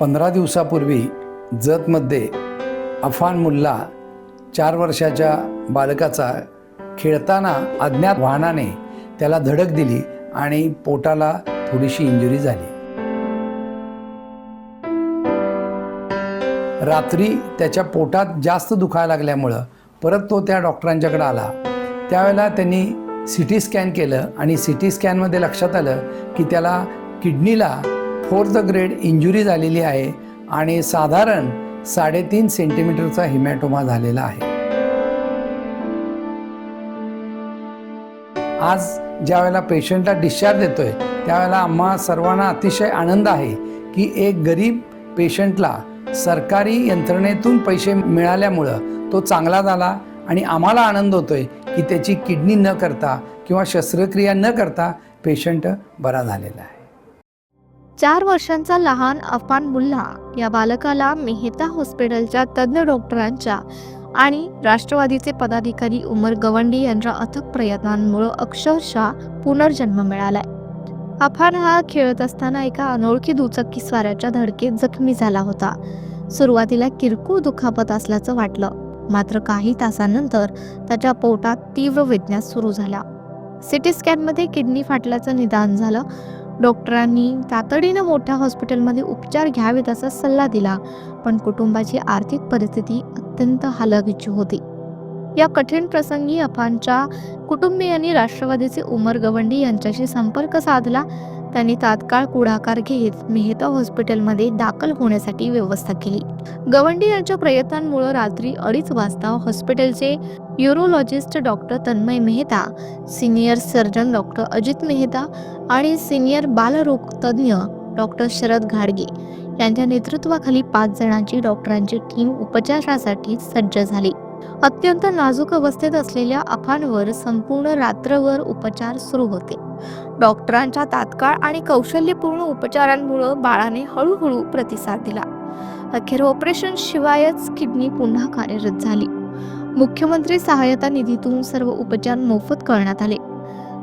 पंधरा दिवसापूर्वी जतमध्ये अफान मुल्ला चार वर्षाच्या बालकाचा खेळताना अज्ञात वाहनाने त्याला धडक दिली आणि पोटाला थोडीशी इंजुरी झाली. रात्री त्याच्या पोटात जास्त दुखायला लागल्यामुळं परत तो त्या डॉक्टरांच्याकडे आला. त्यावेळेला त्यांनी सी टी स्कॅन केलं आणि सी टी स्कॅनमध्ये लक्षात आलं की त्याला किडनीला फोर्थ ग्रेड इंजुरी झालेली आहे आणि साधारण साडेतीन सेंटीमीटरचा हिमॅटोमा झालेला आहे. आज ज्यावेळेला पेशंटला डिस्चार्ज देतोय त्यावेळेला आम्हा सर्वांना अतिशय आनंद आहे की एक गरीब पेशंटला सरकारी यंत्रणेतून पैसे मिळाल्यामुळं तो चांगला झाला आणि आम्हाला आनंद होतोय की त्याची किडनी न करता किंवा शस्त्रक्रिया न करता पेशंट बरा झालेला आहे. चार वर्षांचा लहान अफान मुल्ला या बालकाला मेहता हॉस्पिटलच्या तज्ज्ञ डॉक्टरांच्या आणि राष्ट्रवादीचे पदाधिकारी उमर गवंडी यांच्या अथक प्रयत्नांमुळे अक्षरशः पुनर्जन्म मिळालाय. अफान हा खेळत असताना एका अनोळखी दुचाकी स्वाराच्या धडकेत जखमी झाला होता. सुरुवातीला किरकोळ दुखापत असल्याचं वाटलं. मात्र काही तासानंतर त्याच्या पोटात तीव्र वेदना सुरू झाल्या. सिटी स्कॅनमध्ये किडनी फाटल्याचं निदान झालं. डॉक्टरांनी तातडीनं मोठ्या हॉस्पिटलमध्ये उपचार घ्यावेत असा सल्ला दिला पण कुटुंबाची आर्थिक परिस्थिती अत्यंत हलगीची होती. या कठीण प्रसंगी अफानच्या कुटुंबियांनी राष्ट्रवादीचे उमर गवंडी यांच्याशी संपर्क साधला त्यांनी तात्काळ पुढाकार घेत मेहता हॉस्पिटलमध्ये दाखल होण्यासाठी व्यवस्था केली. गवंडी यांच्या प्रयत्नांमुळे रात्री अडीच वाजता हॉस्पिटलचे urologist doctor Tanmay Mehta senior surgeon doctor Ajit Mehta आणि सिनियर बालरोग तज्ज्ञ डॉक्टर शरद घाडगे यांच्या नेतृत्वाखाली पाच जणांची डॉक्टरांची टीम उपचारासाठी सज्ज झाली. अत्यंत नाजूक अवस्थेत असलेल्या अफांवर संपूर्ण रात्रभर उपचार सुरू होते. डॉक्टरांच्या तात्काळ आणि कौशल्यपूर्ण उपचारांमुळे बाळाने हळूहळू प्रतिसाद दिला. अखेर ऑपरेशन शिवायच किडनी पुन्हा कार्यरत झाली. मुख्यमंत्री सहायता निधीतून सर्व उपचार मोफत करण्यात आले.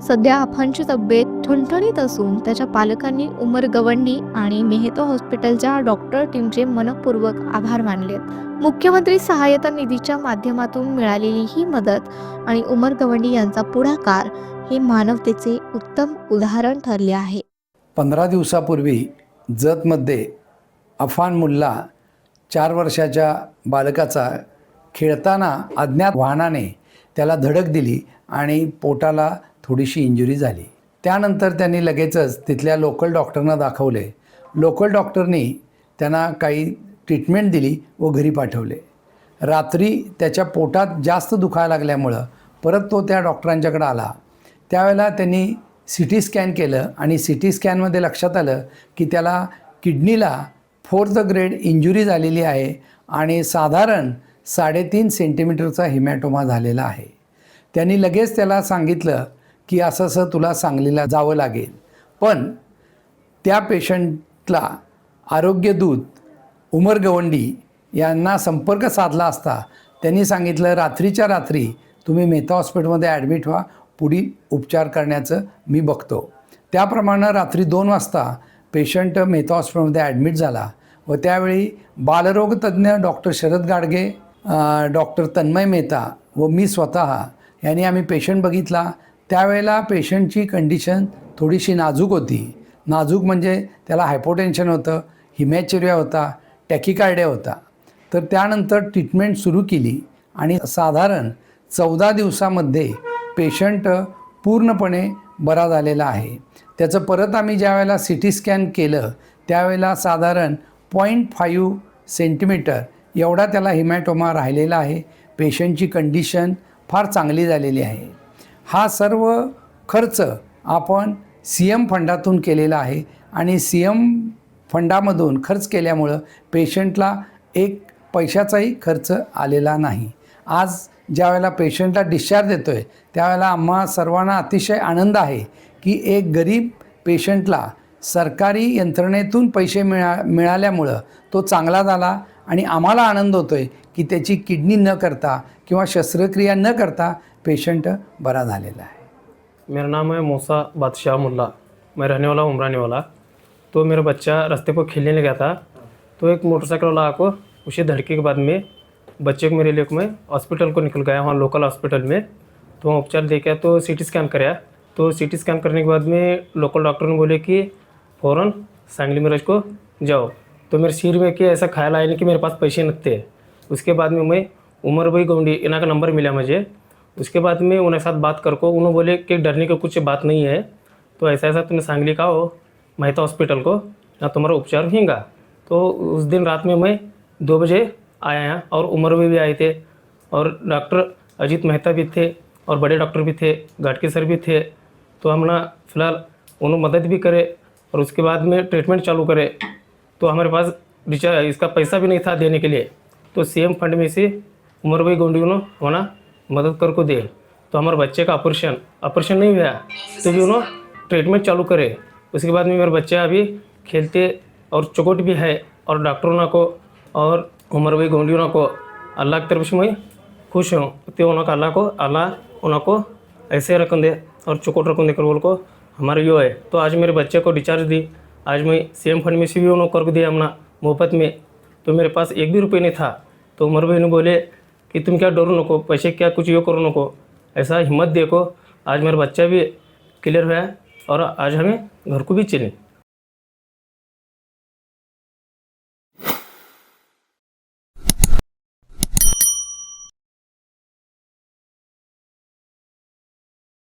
सध्या अफांची तब्येत ठणठणीत असून त्याच्या पालकांनी उमर गवंडी आणि मेहता हॉस्पिटलच्या डॉक्टर टीमचे मनपूर्वक आभार मानले मुख्यमंत्री सहायता निधीच्या माध्यमातून मिळालेली ही मदत आणि उमर गवंडी यांचा पुढाकार हे मानवतेचे उत्तम उदाहरण ठरले आहे. पंधरा दिवसापूर्वी जतमध्ये अफान मुल्ला चार वर्षाच्या बालकाचा खेळताना अज्ञात वाहनाने त्याला धडक दिली आणि पोटाला थोडीशी इंजुरी झाली. त्यानंतर त्यांनी लगेचच तिथल्या लोकल डॉक्टरना दाखवले. लोकल डॉक्टरनी त्यांना काही ट्रीटमेंट दिली व घरी पाठवले. रात्री त्याच्या पोटात जास्त दुखायला लागल्यामुळं परत तो त्या डॉक्टरांच्याकडे आला. त्यावेळेला त्यांनी सी टी स्कॅन केलं आणि सी टी स्कॅनमध्ये लक्षात आलं की त्याला किडनीला फोर्थ ग्रेड इंजुरी झालेली आहे आणि साधारण साडेतीन सेंटीमीटरचा हिमॅटोमा झालेला आहे. त्यांनी लगेच त्याला सांगितलं की असं असं तुला सांगलीला जावं लागेल. पण त्या पेशंटला आरोग्यदूत उमर गवंडी यांना संपर्क साधला असता त्यांनी सांगितलं रात्रीच्या रात्री तुम्ही मेहता हॉस्पिटलमध्ये ॲडमिट व्हा पुढील उपचार करण्याचं मी बघतो. त्याप्रमाणे रात्री दोन वाजता पेशंट मेहता हॉस्पिटलमध्ये ॲडमिट झाला व त्यावेळी बालरोगतज्ञ डॉक्टर शरद गाडगे डॉक्टर तन्मय मेहता व मी स्वतः यांनी आम्ही पेशंट बघितला. त्यावेळेला पेशंटची कंडिशन थोडीशी नाजूक होती. नाजूक म्हणजे त्याला हायपोटेन्शन होतं हिमॅचुरिया होता टॅकिकार्ड्या होता. तर त्यानंतर ट्रीटमेंट सुरू केली आणि साधारण चौदा दिवसामध्ये पेशंट पूर्णपणे बरा झालेला आहे. त्याचं परत आम्ही ज्यावेळेला सी टी स्कॅन केलं त्यावेळेला साधारण पॉईंट फाईव्ह सेंटीमीटर एवढा त्याला हिमॅटोमा राहिलेला आहे. पेशंटची कंडिशन फार चांगली झालेली आहे. हा सर्व खर्च आपण सी एम फंडातून केलेला आहे आणि सी एम फंडामधून खर्च केल्यामुळं पेशंटला एक पैशाचाही खर्च आलेला नाही. आज ज्यावेळेला पेशंटला डिस्चार्ज देतो आहे त्यावेळेला आम्हा सर्वांना अतिशय आनंद आहे की एक गरीब पेशंटला सरकारी यंत्रणेतून पैसे मिळा मिळाल्यामुळं तो चांगला झाला आणि आम्हाला आनंद होतो आहे की त्याची किडनी न करता किंवा शस्त्रक्रिया न करता पेशंट बरा झालेला आहे. मेरा नाम है मूसा बादशाह मुल्ला। मैं रहने वाला उमरानी वाला। तो मेरा बच्चा रास्ते पर खेलने लगा था तो एक मोटरसाइकिल वाला आको उसे धड़के के बाद में बच्चे को मेरे लिए मैं हॉस्पिटल को निकल गया वहाँ लोकल हॉस्पिटल में। तो वहाँ उपचार देखा तो सी टी स्कैन कराया। तो सीटी स्कैन करने के बाद में लोकल डॉक्टर ने बोले कि, फ़ौरन सांगली मिराज को जाओ। तो मेरे सिर में कि ऐसा ख्याल आया नहीं कि मेरे पास पैसे थे उसके बाद में मैं उमर भाई गौंडी इना का नंबर मिला मुझे। उसके बाद में उन्हें साथ बात कर को उन्होंने बोले कि, डरने की कुछ बात नहीं है। तो ऐसा ऐसा तुम्हें सांगली का हो मेहता हॉस्पिटल को यहाँ तुम्हारा उपचार होगा तो उस दिन रात में मैं दो बजे आया यहाँ और उमर भाई भी आए थे और डॉक्टर अजीत मेहता भी थे और बड़े डॉक्टर भी थे, घाटके सर भी थे। तो हम ना फ़िलहाल उन्होंने मदद भी करे और उसके बाद में ट्रीटमेंट चालू करे। तो हमारे पास रिचार्ज इसका पैसा भी नहीं था देने के लिए। तो सीएम फंड में से उमर भाई गोंडी ने होना मदद कर को दे तो हमारे बच्चे का ऑपरेशन ऑपरेशन नहीं हुआ। तो भी उन्होंने ट्रीटमेंट चालू करे। उसके बाद में मेरे बच्चा अभी खेलते और चोट भी है और डॉक्टरों को और उमर भाई गोंडियों को अल्लाह की तरफ़ से मैं खुश हूँ। तो उन्होंने अल्लाह को, अल्लाह उनको ऐसे रकम दे और चुकोट रकम देकर बोल को हमारे यो है। तो आज मेरे बच्चे को डिस्चार्ज दी। आज मैं सेम फंड में से भी उन्होंने कर दिया हमने मुफ़्त में। तो मेरे पास एक भी रुपये नहीं था। तो उमर भाई ने बोले कि तुम क्या डरो नको, पैसे क्या कुछ यो करो नको, ऐसा हिम्मत देखो। आज मेरा बच्चा भी क्लियर हुआ और आज हमें घर को भी चले।